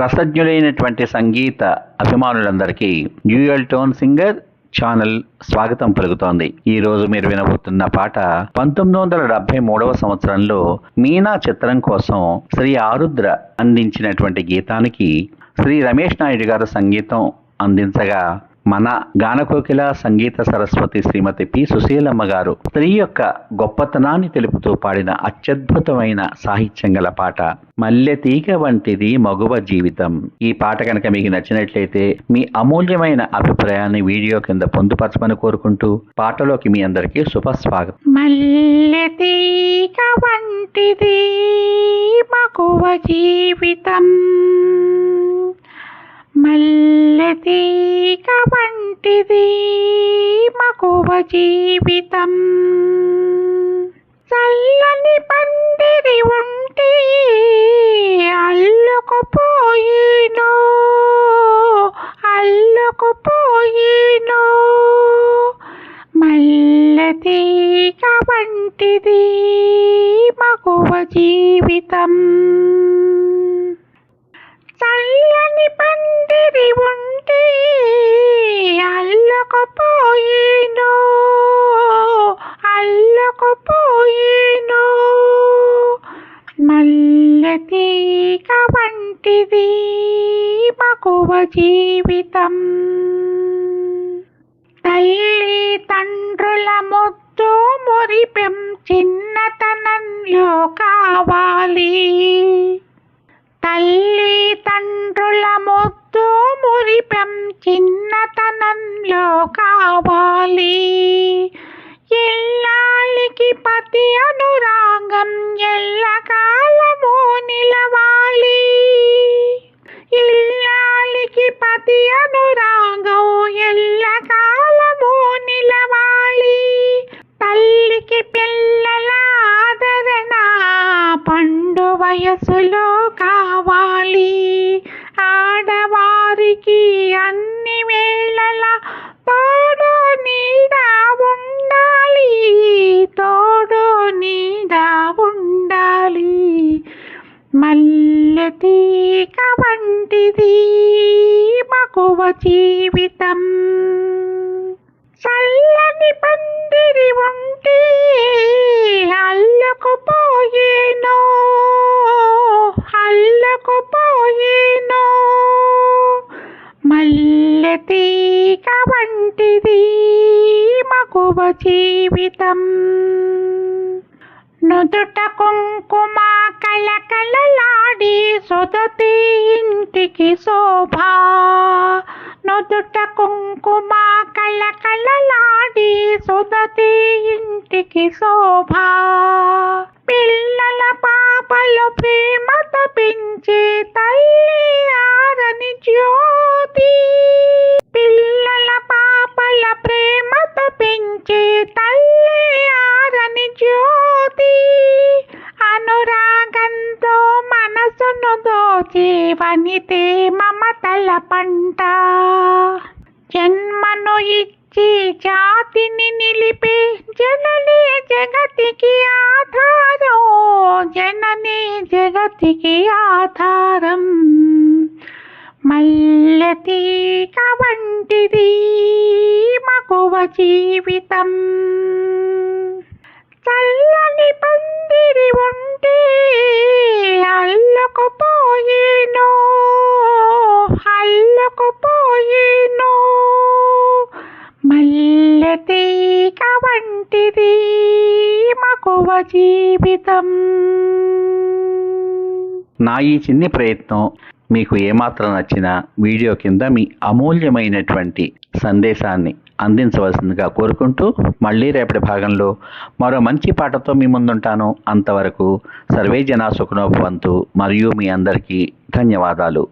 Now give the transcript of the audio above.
ప్రసజ్ఞుడైనటువంటి సంగీత అభిమానులందరికీ dual tone singer channel స్వాగతం పలుకుతోంది. ఈ రోజు మీరు వినబోతున్న పాట పంతొమ్మిది వందల డెబ్బై మూడవ సంవత్సరంలో మీనా చిత్రం కోసం శ్రీ ఆరుద్ర అందించినటువంటి గీతానికి శ్రీ రమేష్ నాయుడు గారు సంగీతం అందించగా మన గానకోకిల సంగీత సరస్వతి శ్రీమతి పి. సుశీలమ్మ గారు స్త్రీ యొక్క గొప్పతనాన్ని తెలుపుతూ పాడిన అత్యద్భుతమైన సాహిత్యం గల పాట మల్లె తీగ వంటిది మగువ జీవితం. ఈ పాట కనుక మీకు నచ్చినట్లయితే మీ అమూల్యమైన అభిప్రాయాన్ని వీడియో కింద పొందుపరచమని కోరుకుంటూ పాటలోకి మీ అందరికీ శుభస్వాగతం. మల్లె తీగ వంటిది మగువ జీవితం. మల్లెతీక వంటిది మగువ జీవితం. చల్లని పందిరి ఉంటే అల్లుకుపోయినో అల్లుకుపోయినో. మల్లెతీక వంటిది మగువ జీవితం. చల్లని పందిరి తీగ వంటిది మగువ జీవితం. తల్లి తండ్రుల ముద్దు మురిపెం చిన్నతనంలో కావాలి. తల్లి తండ్రుల ముద్దు మురిపెం చిన్నతనంలో కావాలి. ఇలా పతి అనురాగం ఎల్లకాలము నిలవాలి. ఇల్లాలికి పతి అనురాగం ఎల్లకాలము నిలవాలి. తల్లికి పిల్లల ఆదరణ పండు వయసులో కావాలి. ఆడవారికి అన్ని వేళల తోడు నీడ ఉండాలి. నీడ ఉండాలి మల్లె తీక వంటిది మగువ జీవితం. చల్లని పందిరి ఉంటే అల్లుకుపోయేనో అల్లుకుపోయేనో. మల్లె తీక వంటిది మగువ జీవితం. నుదుట కుంకుమ కళకళలాడి సుదతి ఇంటికి శోభ. నుదుట కుంకుమ కళకళలాడి సుదతి ఇంటికి శోభ. పిల్లల పాపలు ప్రేమ పెంచే తల్లి వనితే మమతల పంట. జన్మను ఇచ్చి జాతిని నిలిపే జనని జగతికి ఆధారం. జనని జగతికి ఆధారం. మల్లె కవంటిది వంటిది మగువ జీవితం. చల్లని పందిరి ఉంటే అల్లుకుపోయేనో అల్లుకుపోయేనో మల్లె తీగ వంటిది మగువ జీవితం. నా ఈ చిన్ని ప్రయత్నం మీకు ఏమాత్రం నచ్చినా వీడియో కింద మీ అమూల్యమైనటువంటి సందేశాన్ని అందించవలసిందిగా కోరుకుంటూ మళ్ళీ రేపటి భాగంలో మరో మంచి పాటతో మీ ముందుంటాను. అంతవరకు సర్వే జనా సుఖనోభవంతు. మరియు మీ అందరికీ ధన్యవాదాలు.